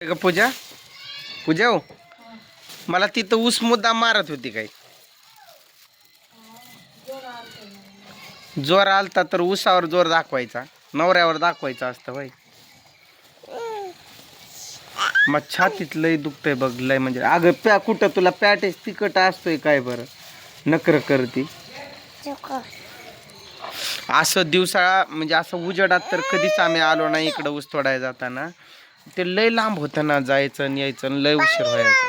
का पूजा? पूजा हो. मला तिथं ऊस मुद्दा मारत होती काही जोर आलता तर ऊसावर जोर दाखवायचा. नवऱ्यावर दाखवायचा असतं भाई मग छातीत लय दुखतंय बघ लय म्हणजे. अगं प्या कुठं तुला पॅटेस तिकट असतोय काय बरं? नकर करती असं दिवसाळा म्हणजे असं उजेडात तर कधीच आम्ही आलो नाही इकडं ऊस तोडायला जाताना. ते लय लांब होतं ना जायचं आणि यायचं आणि लय उशीर व्हायचा.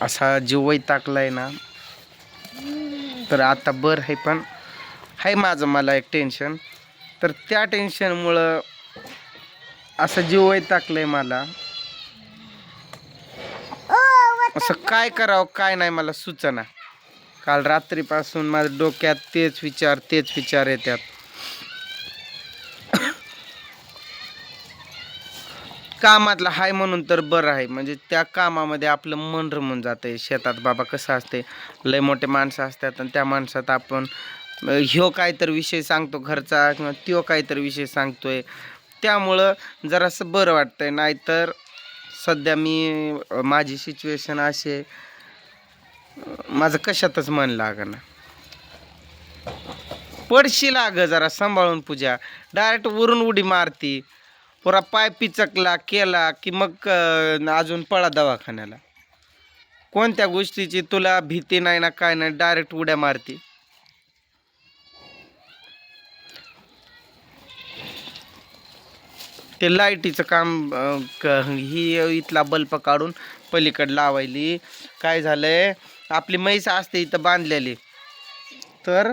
असा जीव वैतागलाय ना. तर आता बरं आहे पण आहे माझं मला एक टेन्शन तर त्या टेन्शनमुळं असं जीव वैतागलंय मला. असं काय करावं काय नाही मला सुचना. काल रात्रीपासून माझ्या डोक्यात तेच विचार तेच विचार येतात. कामातलं हाय म्हणून तर बरं आहे. म्हणजे त्या कामामध्ये आपलं मन रमून जाते शेतात बाबा कसं असते लय मोठे माणसं असतात आणि त्या माणसात आपण ह्यो काय तर विषय सांगतो घरचा किंवा त्यो काय तर विषय सांगतोय. त्यामुळं जरासं बरं वाटतंय. नाहीतर सध्या मी माझी सिच्युएशन असे माझं कशातच मन लागना. पडशी लाग जरा सांभाळून पूजा. डायरेक्ट वरून उडी मारती. पुरा पाय पिचकला केला की मग अजून पळा दवाखान्याला. कोणत्या गोष्टीची तुला भीती नाही ना काय नाही डायरेक्ट उड्या मारती. ते लाईटीचं काम ही इथला बल्ब काढून पलीकडे लावायली. काय झालंय आपली म्हैस असते इथं बांधलेली. तर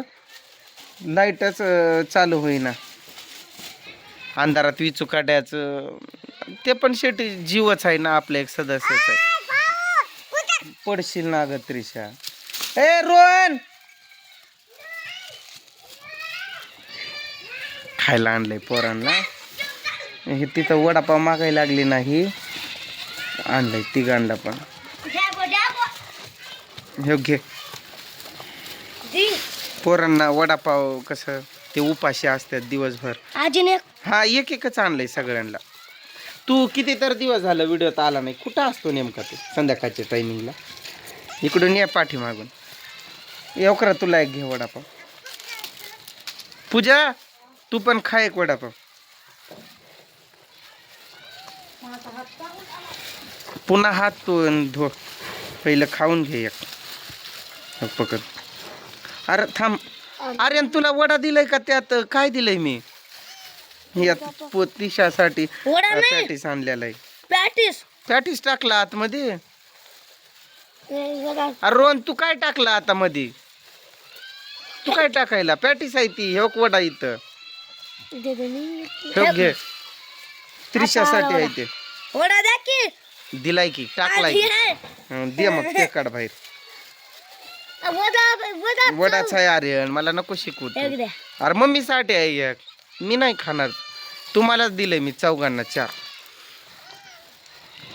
लाईटच चालू होईना. अंधारात विचू काढायचं. ते पण शेवटी जीवच आहे ना आपलं एक सदस्यच. आहे पडशील ना ग त्रिशा. ए रोहन! खायला आणलंय पोरांना. हे तिथं वडापाव मागायला लागली नाही. आणलंय तिघांना पण. हे घे. पोरांना वडापाव कसं? ते उपाशी असतात दिवसभर. अजून एक हा एक एकच आणलंय सगळ्यांना. तू किती तर दिवस झालं व्हिडिओत आला नाही. कुठं असतो नेमका तू संध्याकाळच्या टायमिंगला इकडून ये पाठीमागून. येऊ करा तुला एक घे वडापाव. पूजा तू पण खा एक वडापाव. पुन्हा हात तू धो. पहिलं खाऊन घे एक पकड. अरे थांब. अरे आणि तुला वडा दिलाय का त्यात? काय दिलंय मी? यात पोतिशासाठी वडा नाही. पॅटीस आणलेला आहे. पॅटीस. पॅटीस टाकला आतमध्ये? अरे रोहन तू काय टाकला आता मध्ये तू काय टाकायला? पॅटीस आहे ती हे वडा इथं. घे. त्रिशासाठी आहे ते. वडा द्या की. दिलाय की टाकलाय की. हं, दे मग ते काढ बाहेर. वडाच आहे आर्यन मला नको शिकवू तू. द्या. अरे मम्मीसाठी आहे एक. मी नाही खाणार. तुम्हालाच दिलंय मी चौघांना चार.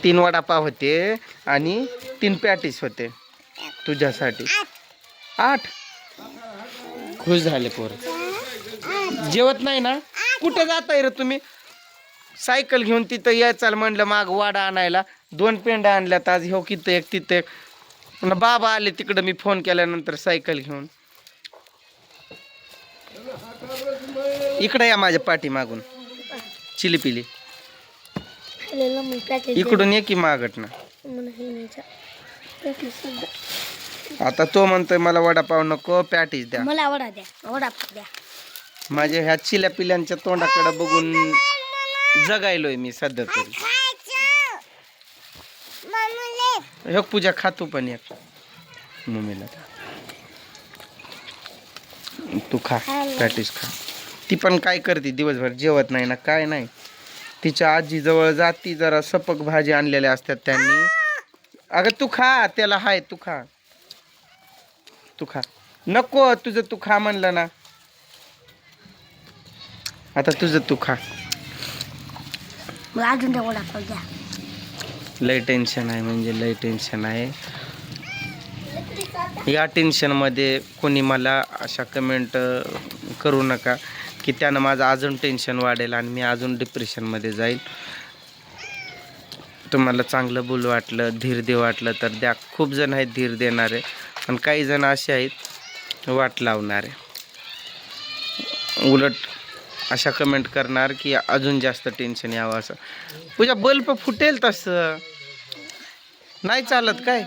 तीन वडापाव होते आणि तीन पॅटीस होते तुझ्यासाठी. आठ. खुश झाले पोर. जेवत नाही ना? कुठं जाताय रे तुम्ही? सायकल घेऊन तिथं यायचाल म्हणलं माग वाडा आणायला. दोन पेंड्या आणल्यात आज. हो किती एक तिथं एक. पुन्हा बाबा आले तिकडं मी फोन केल्यानंतर सायकल घेऊन. इकडे या माझ्या पाठी मागून चिली पिली. इकडून ये की मागट ना. आता तो म्हणतोय मला वडापाव नको पॅटीस द्या. मला वडा द्या. वडा द्या. माझ्या ह्या चिल्या पिल्यांच्या तोंडाकडे बघून जगायलोय मी सध्या तरी. हे पूजा खातो पण एक. मम्मीला. तू खा पॅटीस खा. ती पण काय करते दिवसभर जेवत नाही ना काय नाही. तिच्या आजीजवळ जाती जरा सपक भाजी आणलेल्या असतात त्यांनी. अगं तू खा त्याला हाय तू खा. तू खा. नको तुझं तू खा म्हणलं ना. आता तुझं तू खा. अजून लय टेन्शन आहे म्हणजे लय टेन्शन आहे. या टेन्शनमध्ये कोणी मला अशा कमेंट करू नका की त्यानं माझं अजून टेन्शन वाढेल आणि मी अजून डिप्रेशनमध्ये जाईल. तुम्हाला चांगलं बोल वाटलं धीर दे वाटलं तर द्या. खूप जण आहेत धीर देणारे आणि काही जण असे आहेत वाट लावणारे. उलट अशा कमेंट करणार की अजून जास्त टेन्शन यावं असं. तुझ्या बल्ब फुटेल तसं. नाही चालत काय?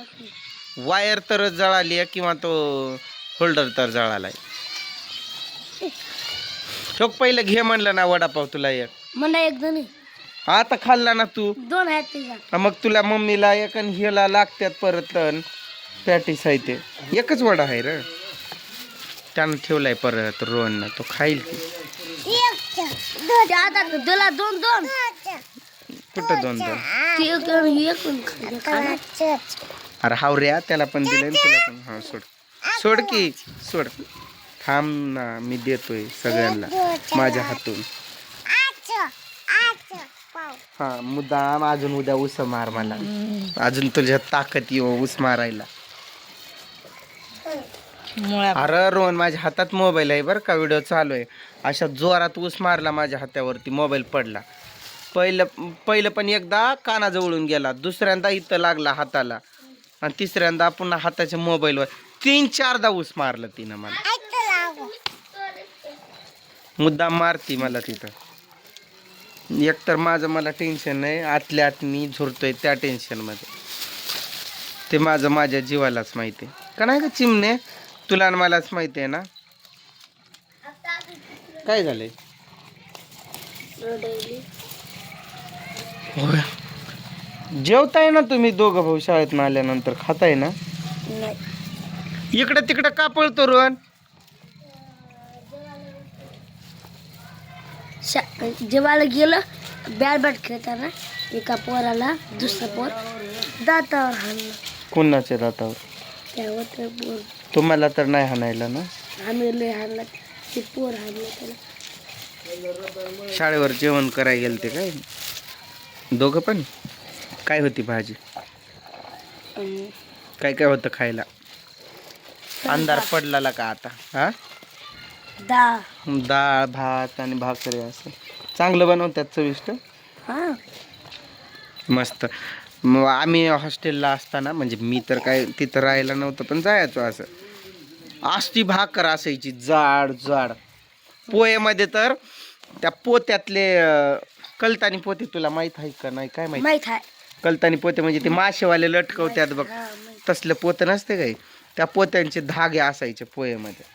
वायर तर जळाली आहे किंवा तो होल्डर तर जळालाय. ठोक पहिलं घे म्हणलं ना वडापाव तुला एक. मला एक दोन. आहे. आता खाल्ला ना तू? दोन आहेत मग तुला मम्मीला एक आणि ह्याला लागत्यात परत पॅटीस आहे ते. एकच वडा आहे र. त्यानं ठेवलाय परत रोहननं. तो खाईल की. ते आता तुला दोन दोन. कुठं दोन दोन? ते एक आणि एक पण खाल्लं खाणार. अरे हावऱ्या त्याला पण आणि तुला पण. हा सोड. सोड की सोड. थांब ना मी देतोय सगळ्यांना माझ्या हातून. हा मुद्दाम अजून उद्या उस मार मला. अजून तुझ्या ताकद येऊ ऊस मारायला. अरे रोहन माझ्या हातात मोबाईल आहे बरं का व्हिडिओ चालू आहे. अशा जोरात ऊस मारला माझ्या हातावरती मोबाईल पडला. पहिलं पहिलं पण एकदा कानाजवळून गेला दुसऱ्यांदा इथं लागला हाताला. आणि तिसऱ्यांदा पुन्हा हाताच्या मोबाईलवर तीन चारदा ऊस मारलं तिनं मला. मुद्दाम मारती मला तिथं. एकतर माझं मला टेन्शन आहे आतल्या आत मी झुरतोय त्या टेन्शनमध्ये ते माझं माझ्या जीवालाच माहिती आहे. का नाही का चिमणे? तुला आणि मलाच माहिती आहे ना? काय झालंय. जेवताय ना तुम्ही दोघं भाऊ शाळेत आल्यानंतर? खाताय ना? इकडं तिकडं का पळतो रोहन? शा- जेवायला गेलं बॅट बॅट खेळताना एका पोराला दुसरा पोर दातावर हाणलं. कोणाच्या दातावर? त्यावर तुम्हाला तर नाही हाणायला ना? आम्ही लय हाणला ते पोर हाणलं त्याला शाळेवर जेवण करायला गेलं ते काय? दोघं पण? काय होती भाजी? काय काय होतं खायला? अंधार पडलाला का आता? हा? डाळ डाळ भात आणि भाकरी असं. चांगलं बनवतात चविष्ट? हा. मस्त. मग आम्ही हॉस्टेलला असताना म्हणजे मी तर काय तिथं राहायला नव्हतं पण जायचो असं. आष्टी भाकर असायची जाड जाड. पोहेमध्ये तर त्या पोत्यातले कलतानी पोते तुला माहीत आहे का नाही? काय माहिती? माहीत आहे. कलतानी पोते म्हणजे ते माशेवाले लटकवतात बघ. तसले पोते नसते काही. त्या पोत्यांचे धागे असायचे पोहेमध्ये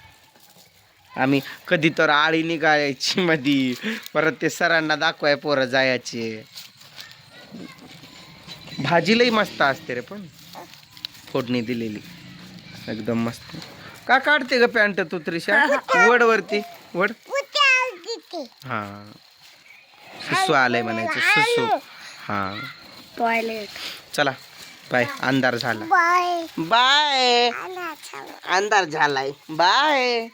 आम्ही कधी तर आळी निघायची मधी. परत ते सरांना दाखवाय पोरं जायचे. भाजीलाही मस्त असते रे पण. फोडणी दिलेली. एकदम मस्त. का काढते ग पॅन्ट तू त्रिशा? वड वरती. वड. हा. सुसू आलंय म्हणायचं सुसू. हा. टॉयलेट चला बाय. अंधार झाला. बाय. अंधार झालाय. बाय.